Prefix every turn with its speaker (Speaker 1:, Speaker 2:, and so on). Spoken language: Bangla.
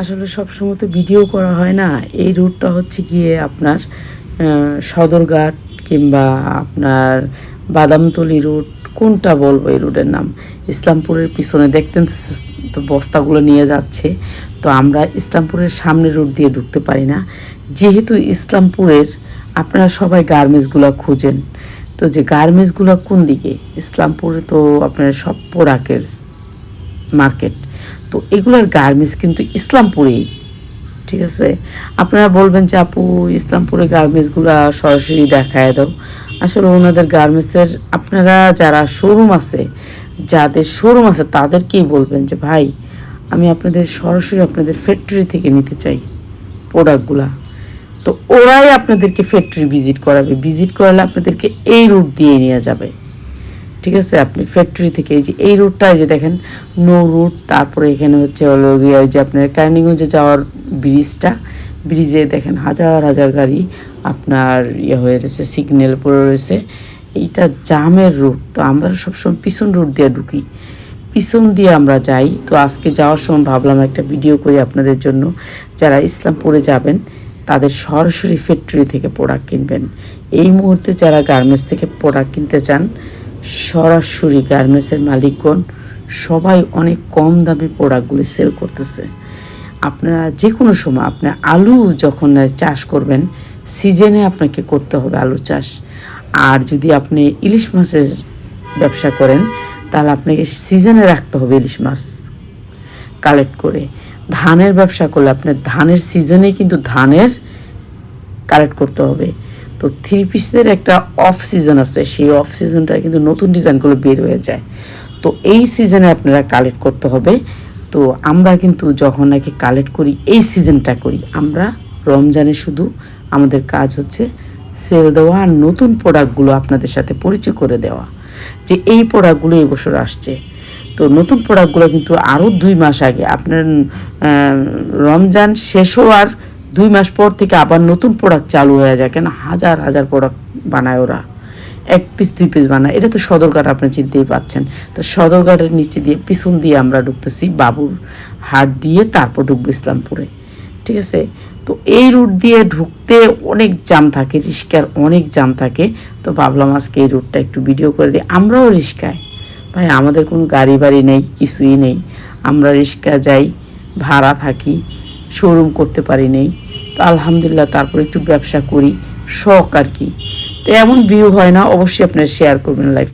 Speaker 1: আসলে সবসময় তো ভিডিও করা হয় না। এই রুটটা হচ্ছে গিয়ে আপনার সদরঘাট কিংবা আপনার বাদামতলি রুট কোনটা বলব এই রুটের নাম? ইসলামপুরের পিছনে দেখতেন তো তো বস্তাগুলো নিয়ে যাচ্ছে। তো আমরা ইসলামপুরের সামনে রুট দিয়ে ঢুকতে পারি না। যেহেতু ইসলামপুরের আপনারা সবাই গার্মেন্টসগুলো খুঁজেন। তো যে গার্মেন্টসগুলো কোন দিকে? ইসলামপুরে তো আপনার সব পোড়াকের মার্কেট তো এগুলোর গার্মেন্টস কিন্তু ইসলামপুরেই, ঠিক আছে? আপনারা বলবেন যে, আপু, ইসলামপুরে গার্মেন্টসগুলো সরাসরি দেখায় দাও। আসলে ওনাদের গার্মেন্টসের আপনারা যারা শোরুম আছে, যাদের শোরুম আছে তাদেরকেই বলবেন যে, ভাই, আমি আপনাদের সরাসরি আপনাদের ফ্যাক্টরি থেকে নিতে চাই প্রোডাক্টগুলা তো ওরাই আপনাদেরকে ফ্যাক্টরি ভিজিট করাবে। ভিজিট করালে আপনাদেরকে এই রুট দিয়ে নিয়ে যাবে। ঠিক আছে? আপনি ফ্যাক্টরি থেকে এই যে, এই রুটটা এই যে দেখেন নো রুট তারপরে এখানে হচ্ছে হলো গিয়ে যে আপনার কার্নিগঞ্জে যাওয়ার ব্রিজটা ব্রিজে দেখেন হাজার হাজার গাড়ি আপনার ইয়ে হয়ে রয়েছে সিগন্যাল পড়ে রয়েছে। এইটা জামের রুট তো আমরা সবসময় পিছন রুট দিয়ে ঢুকি। পিছন দিয়ে আমরা যাই। তো আজকে যাওয়ার সময় ভাবলাম একটা ভিডিও করি আপনাদের জন্য। যারা ইসলামপুরে যাবেন, তাদের সরাসরি ফ্যাক্টরি থেকে প্রোডাক্ট কিনবেন। এই মুহূর্তে যারা গার্মেন্টস থেকে প্রোডাক্ট কিনতে চান সরাসরি গার্মেন্টসের মালিকগণ সবাই অনেক কম দামে প্রোডাক্টগুলি সেল করতেছে। আপনারা যে কোনো সময় আপনার আলু যখন চাষ করবেন, সিজনে আপনাকে করতে হবে আলু চাষ। আর যদি আপনি ইলিশ মাছের ব্যবসা করেন, তাহলে আপনাকে সিজনে রাখতে হবে ইলিশ মাছ কালেক্ট করে। ধানের ব্যবসা করলে আপনার ধানের সিজনে কিন্তু ধানের কালেক্ট করতে হবে। তো থ্রি পিসের একটা অফ সিজন আছে। সেই অফ সিজনটা কিন্তু নতুন ডিজাইনগুলো বের হয়ে যায়। তো এই সিজনে আপনারা কালেক্ট করতে হবে। তো আমরা কিন্তু যখন নাকি কালেক্ট করি, এই সিজনটা করি। আমরা রমজানে শুধু আমাদের কাজ হচ্ছে সেল দেওয়া আর নতুন প্রোডাক্টগুলো আপনাদের সাথে পরিচয় করে দেওয়া। যে এই প্রোডাক্টগুলো এই বছর আসছে। তো নতুন প্রোডাক্টগুলো কিন্তু আরও দুই মাস আগে আপনার রমজান শেষ হওয়ার দুই মাস পর থেকে আবার নতুন প্রোডাক্ট চালু হয়ে যায়। কেন? হাজার হাজার প্রোডাক্ট বানায় ওরা। এক পিস দুই পিস বানায়। এটা তো সদরঘাট আপনি চিনতেই পাচ্ছেন। তো সদরঘাটের নিচে দিয়ে, পিছন দিয়ে আমরা ঢুকতেছি বাবুর হাট দিয়ে, তারপর ঢুকবো ইসলামপুরে। ঠিক আছে? তো এই রুট দিয়ে ঢুকতে অনেক জাম থাকে, রিস্কার অনেক জাম থাকে। তো ভাবলাম আজকে এই রুটটা একটু ভিডিও করে দিই। আমরাও রিস্কায়। ভাই, আমাদের কোনো গাড়ি বাড়ি নেই, কিছুই নেই। আমরা রিক্সা যাই, ভাড়া থাকি শোরুম করতে পারি নেই। আলহামদুলিল্লাহ তারপর একটু ব্যবসা করি, শখ আর কি। তো এমন ভিউ হয় না, অবশ্যই আপনারা শেয়ার করবেন লাইফ